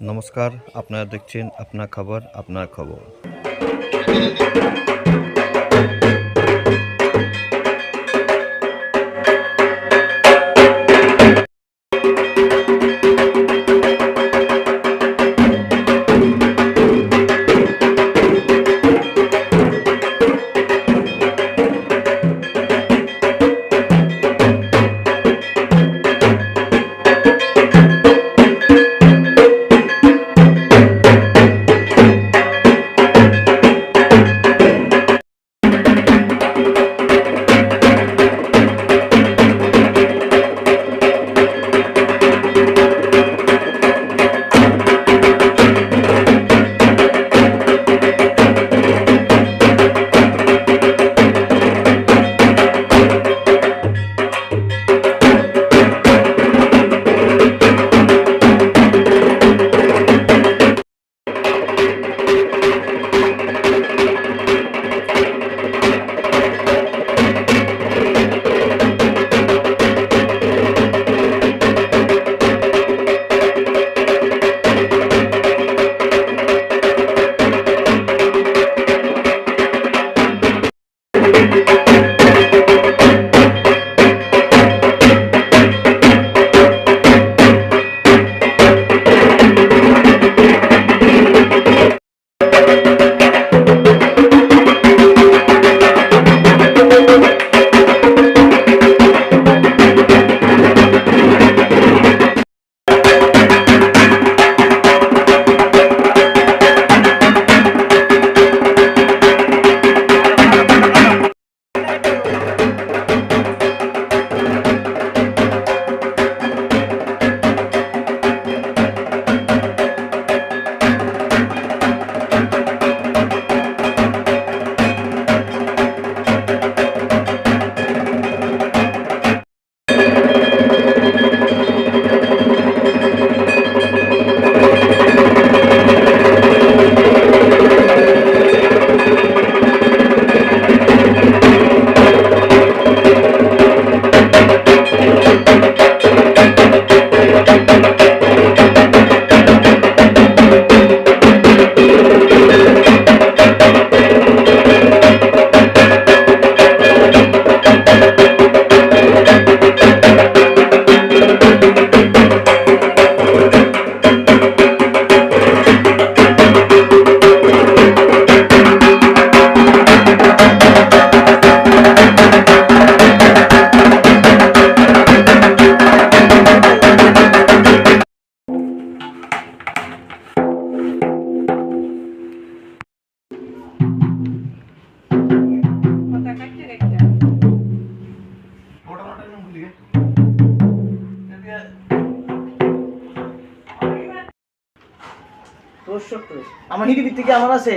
নমস্কার আপনারা দেখছেন আপনার খবর আপনার খবর তোর সত্তর আমার হিডি থেকে আমার আছে?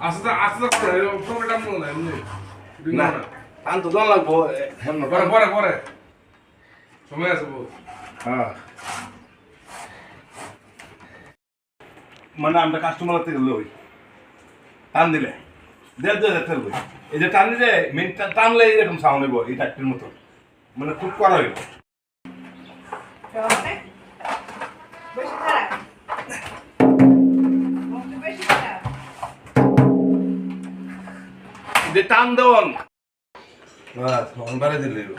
আস্তে আস্তে করে প্রোগ্রাম মনে এমনি না আন তো দল লাগবো হেমন। পরে পরে পরে। সময় আছে বহুত। হ্যাঁ। মানে আমরা কাস্টমার থেকে লই। টান দিলে। দেড় দেড় হাজার লই। এই যে টান দিলে মেন টানলে এরকম সাউন্ড হইব এই টাইপের মতো। মানে খুব করা হইব। এই যে টান দেওয়ান বাস অনবারে দিলে হইব।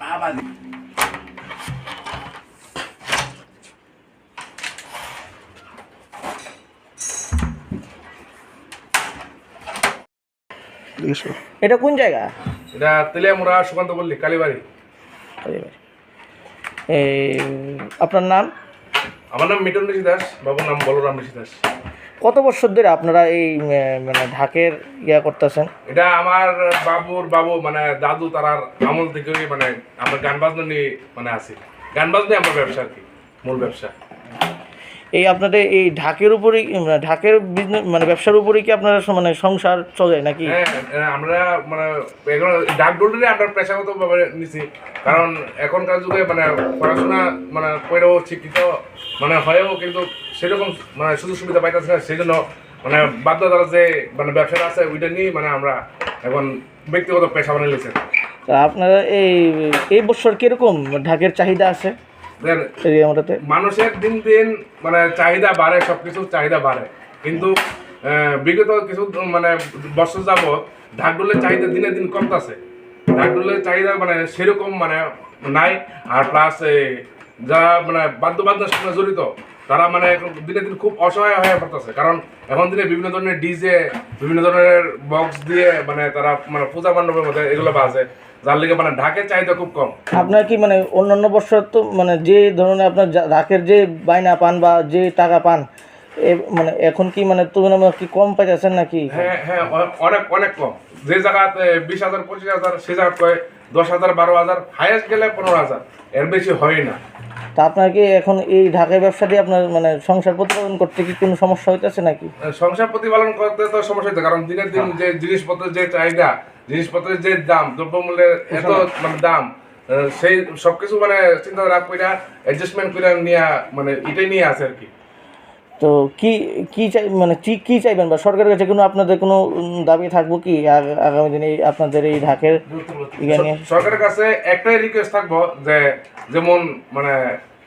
বাবা এটা কোন জায়গা? এটা তেলিয়ামুড়া সুকান্ত পল্লী কালীবাড়ি। কালীবাড়ি। এই আপনার নাম? আমার নাম মিটন ঋষি দাস বাবুর নাম বলরাম ঋষি দাস। কত বছর ধরে আপনারা এই মানে ঢাকের ইয়া করতেছেন? এটা আমার বাবুর বাবু মানে দাদু তারার আমল থেকে মানে আমরা গান বাজনা নিয়ে মানে আছি। গান বাজনা আমার ব্যবসা আর কি মূল ব্যবসা। এই আপনাদের এই ঢাকের উপরেই মানে ঢাকের বিজনেস মানে ব্যবসার উপরেই কি আপনারা মানে সংসার চলে নাকি? হ্যাঁ হ্যাঁ, আমরা মানে এখন ডাক ডোলটারে আমরা পেশাগত ভাবে নিছি। কারণ এখনকার যুগে মানে পড়াশোনা মানে করেও শিক্ষিত মানে হয়েও কিন্তু সেরকম মানে সুযোগ সুবিধা পাইতেছে না। সেই জন্য মানে বাধ্য দ্বারা যে মানে ব্যবসাটা আছে ওইটা নিয়ে মানে আমরা এখন ব্যক্তিগত পেশা বানিয়ে নিয়েছি। তা আপনারা এই এই বছর কীরকম ঢাকের চাহিদা আছে? এই মানুষের দিন দিন মানে চাহিদা বাড়ে সব কিছুর চাহিদা বাড়ে। কিন্তু বিগত কিছু মানে বছর যাব ঢাকডোলের চাহিদা দিনে দিন কমতেছে। ঢাকডোলের চাহিদা মানে সেরকম মানে নাই। আর প্লাস যারা মানে বাদ্যবাদ্যের সঙ্গে জড়িত তারা মানে দিনে দিন খুব অসহায় হয়ে পড়তেছে। কারণ এখন দিনে বিভিন্ন ধরনের ডিজে বিভিন্ন ধরনের বক্স দিয়ে মানে তারা মানে পূজা মণ্ডপের মধ্যে এগুলো বাজে। যার লিগে মানে ঢাকের চাহিদা খুব কম। আপনার কি মানে অন্যান্য বছর তো মানে যে ধরনের আপনার ঢাকের যে বায়না পান বা যে টাকা পান মানে এখন কি মানে তুলনামূলক কি কম পাইতেছেন নাকি? হ্যাঁ হ্যাঁ অনেক অনেক কম। যে জায়গাতে বিশ হাজার পঁচিশ হাজার সে জায়গা কয় দশ হাজার বারো হাজার হায়েস্ট গেলে পনেরো হাজার। এর বেশি হয় না। তা আপনার কি এখন এই ঢাকায় ব্যবসা দিয়ে আপনার মানে সংসার প্রতিপালন করতে কি কোনো সমস্যা হইতেছে নাকি? সংসার প্রতিপালন করতে তো সমস্যা হইতে কারণ দিনের দিন যে জিনিসপত্রের যে চাহিদা জিনিসপত্রের যে দাম দ্রব্যমূল্যের এত মানে দাম সেই সবকিছু মানে চিন্তা রাখ কইরা অ্যাডজাস্টমেন্ট করে নিয়ে মানে এটাই নিয়ে আছে আর কি। তো কি কি চাই মানে কি কি চাইবেন? বা সরকারের কাছে কোনো আপনাদের কোনো দাবি থাকব কি আগামী দিনে আপনাদের এই ঢাকের ইয়ে সরকারের কাছে একটাই রিকোয়েস্ট থাকব যে যেমন মানে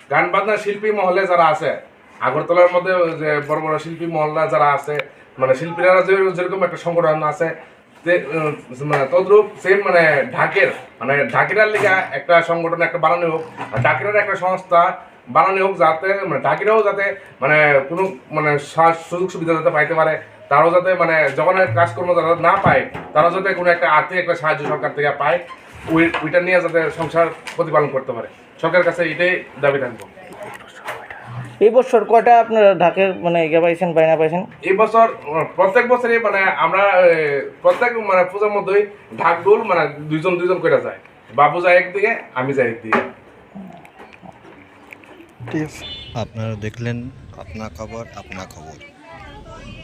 গান বাজনা শিল্পী মহলে যারা আছে আগরতলার মধ্যে যে বড় বড় শিল্পী মহল্লা যারা আছে মানে শিল্পীরা যে যেরকম একটা সংগঠন আছে যে, মানে তদ্রুপ সেম মানে ঢাকের মানে ঢাকিরার লিগা একটা সংগঠন একটা বানানো হোক আর ঢাকিরার একটা সংস্থা বানানো হোক যাতে মানে ঢাকিরাও যাতে মানে কোনো মানে সুযোগ সুবিধা যাতে পাইতে পারে তারাও যাতে মানে যখন কাজকর্ম যারা না পায় তারা যাতে কোনো একটা আর্থিক একটা সাহায্য সরকার থেকে পায় ওই ওইটা নিয়ে যাতে সংসার প্রতিপালন করতে পারে। সরকারের কাছে এটাই দাবি থাকব। এই বছর কয়টা আপনারা ঢাকের মানে ইয়ে পাইছেন বাইনা পাইছেন? এই বছর প্রত্যেক বছরই মানে আমরা প্রত্যেক মানে পূজার মধ্যেই ঢাক ডোল মানে দুইজন দুইজন করে যায়। বাবু যায় একদিকে আমি যাই একদিকে। আপনারা দেখলেন আপনার খবর আপনার খবর।